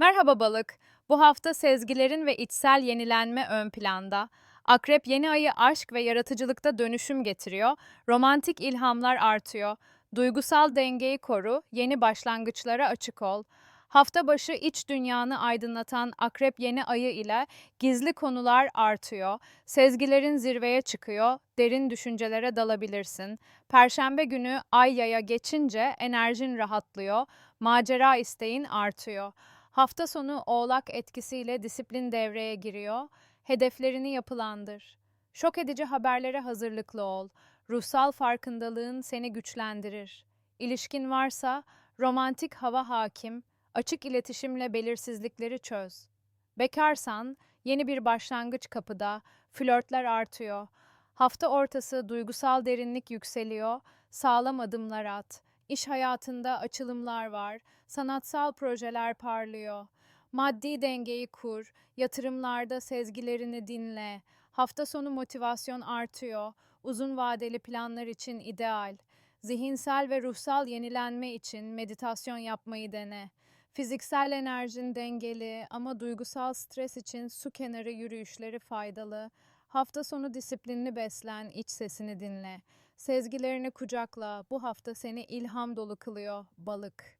Merhaba balık. Bu hafta sezgilerin ve içsel yenilenme ön planda. Akrep yeni ayı aşk ve yaratıcılıkta dönüşüm getiriyor. Romantik ilhamlar artıyor. Duygusal dengeyi koru, yeni başlangıçlara açık ol. Hafta başı iç dünyanı aydınlatan Akrep yeni ayı ile gizli konular artıyor. Sezgilerin zirveye çıkıyor, derin düşüncelere dalabilirsin. Perşembe günü ay yaya geçince enerjin rahatlıyor, macera isteğin artıyor. Hafta sonu Oğlak etkisiyle disiplin devreye giriyor. Hedeflerini yapılandır. Şok edici haberlere hazırlıklı ol. Ruhsal farkındalığın seni güçlendirir. İlişkin varsa romantik hava hakim, açık iletişimle belirsizlikleri çöz. Bekarsan yeni bir başlangıç kapıda, flörtler artıyor. Hafta ortası duygusal derinlik yükseliyor, sağlam adımlar at. İş hayatında açılımlar var, sanatsal projeler parlıyor. Maddi dengeyi kur, yatırımlarda sezgilerini dinle. Hafta sonu motivasyon artıyor, uzun vadeli planlar için ideal. Zihinsel ve ruhsal yenilenme için meditasyon yapmayı dene. Fiziksel enerjin dengeli ama duygusal stres için su kenarı yürüyüşleri faydalı. Hafta sonu disiplinli beslen, iç sesini dinle. Sezgilerini kucakla. Bu hafta seni ilham dolu kılıyor balık.